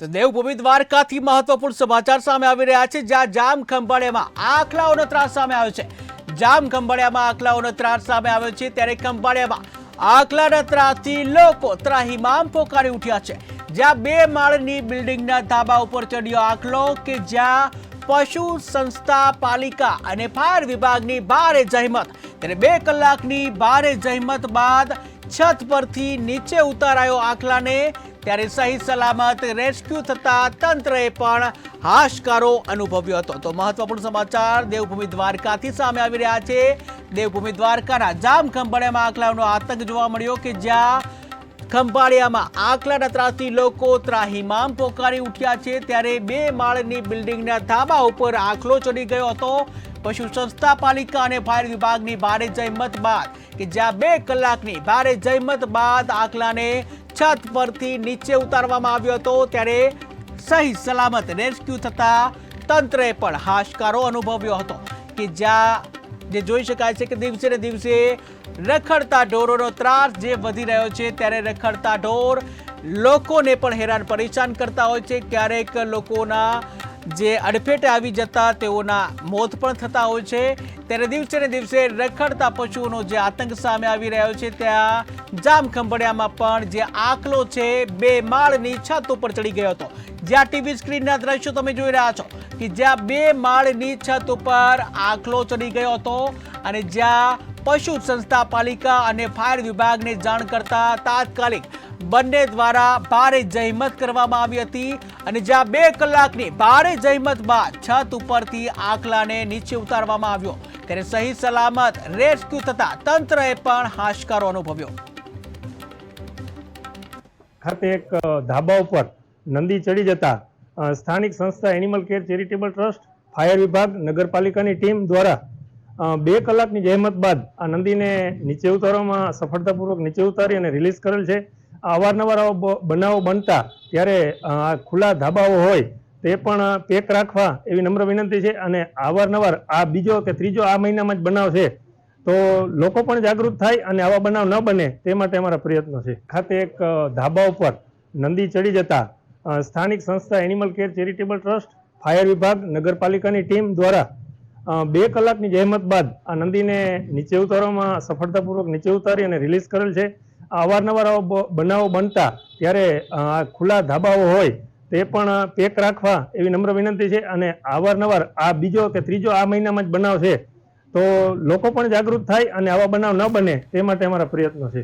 તો દેવભૂમિ દ્વારકાથી મહત્વપૂર્ણ સમાચાર સામે આવી રહ્યા છે. જ્યાં જામ ખંભાળિયામાં આખલાઓનો ત્રાસ સામે આવ્યો છે. જામ ખંભાળિયામાં આખલાઓનો ત્રાસ સામે આવ્યો છે. ત્યારે ખંભાળિયામાં આખલાના ત્રાસથી લોકો ત્રાહિમામ પોકારી ઉઠ્યા છે. જ્યાં બે માળની બિલ્ડિંગના ધાબા ઉપર ચડ્યો આખલો કે જ્યાં પશુ સંસ્થા પાલિકા અને ફાયર વિભાગની ભારે જહેમત. ત્યારે બે કલાકની ભારે જહેમત બાદ છત પરથી નીચે ઉતારાયો આખલાને ત્યારે સહી સલામત રેસ્ક્યુ થતા તંત્રએ પણ હાશકારો અનુભવ્યો હતો. તો મહત્વપૂર્ણ સમાચાર, દેવભૂમિ દ્વારકાથી સામે આવી રહ્યા છે. દેવભૂમિ દ્વારકાના જામ ખંભાળિયામાં આખલાનો આતંક જોવા મળ્યો કે જ્યાં ખંભાળિયામાં આકલાના ત્રાસથી લોકો ત્રાહિમામ પોકારી ઉઠ્યા છે. ત્યારે બે માળની બિલ્ડિંગના ધાબા ઉપર આખલો ચડી ગયો હતો. પશુ સંસ્થા પાલિકા અને ફાયર વિભાગની ભારે જહેમત બાદ કે જ્યાં બે કલાકની ભારે જહેમત બાદ આકલાને છત પરથી નીચે ઉતારવામાં આવ્યો હતો. ત્યારે સહી સલામત રેસ્ક્યુ થતા તંત્રએ પણ હાશકારો અનુભવ્યો હતો કે જ્યાં, જે જોઈ શકાય છે કે દિવસે ને દિવસે રખડતા ઢોરોનો ત્રાસ જે વધી રહ્યો છે ત્યારે રખડતા ઢોર લોકોને પણ હેરાન પરેશાન કરતા હોય છે. ક્યારેક લોકોના જે અડફેટે આવી જતા તેઓના મોત પણ થતા હોય છે. ત્યારે દિવસે ને દિવસે રખડતા પશુઓનો જે આતંક સામે આવી રહ્યો છે ત્યાં જામ ખંભળિયામાં પણ જે આકલો છે બે માળની છત ઉપર ચડી ગયો હતો. જ્યાં ટીવી સ્ક્રીનના દ્રશ્યો તમે જોઈ રહ્યા છો કે જ્યાં બે માળની છત ઉપર આકલો ચડી ગયો હતો અને જ્યાં પશુ સંસ્થા પાલિકા અને ફાયર વિભાગને જાણ કરતા તાત્કાલિક બંને દ્વારા ભારે જહેમત કરવામાં આવી હતી અને જ્યાં બે કલાકની ભારે જહેમત બાદ છત ઉપરથી આખલાને નીચે ઉતારવામાં આવ્યો. ત્યારે સહી સલામત રેસ્ક્યુ થતા તંત્રએ પણ હાશકારો અનુભવ્યો. ખાતે એક ધાબા ઉપર નંદી ચડી જતા સ્થાનિક સંસ્થા animal care charitable trust, fire વિભાગ, નગરપાલિકાની ટીમ દ્વારા બે કલાકની જહેમત બાદ આ નંદીને નીચે ઉતારવામાં સફળતાપૂર્વક નીચે ઉતારી અને રિલીઝ કરેલ છે. અવારનવાર બનાવો બનતા ત્યારે આ ખુલ્લા ધાબાઓ હોય તે પણ પેક રાખવા એવી નમ્ર વિનંતી છે અને અવારનવાર આ બીજો કે ત્રીજો આ મહિનામાં જ બનાવ છે. તો લોકો પણ જાગૃત થાય અને આવા બનાવ ન બને તે માટે અમારા પ્રયત્નો છે. ખાતે એક ધાબા ઉપર નંદી ચડી જતા સ્થાનિક સંસ્થા animal care charitable trust, fire વિભાગ, નગરપાલિકાની ટીમ દ્વારા બે કલાકની જહેમત બાદ આ નંદીને નીચે ઉતારવામાં સફળતાપૂર્વક નીચે ઉતારી અને રિલીઝ કરેલ છે. અવારનવાર આવા બનાવો બનતા ત્યારે આ ખુલ્લા ધાબાઓ હોય તે પણ પેક રાખવા એવી નમ્ર વિનંતી છે અને અવારનવાર આ બીજો કે ત્રીજો આ મહિનામાં જ બનાવ છે. તો લોકો પણ જાગૃત થાય અને આવા બનાવ ન બને તે માટે અમારા પ્રયત્નો છે.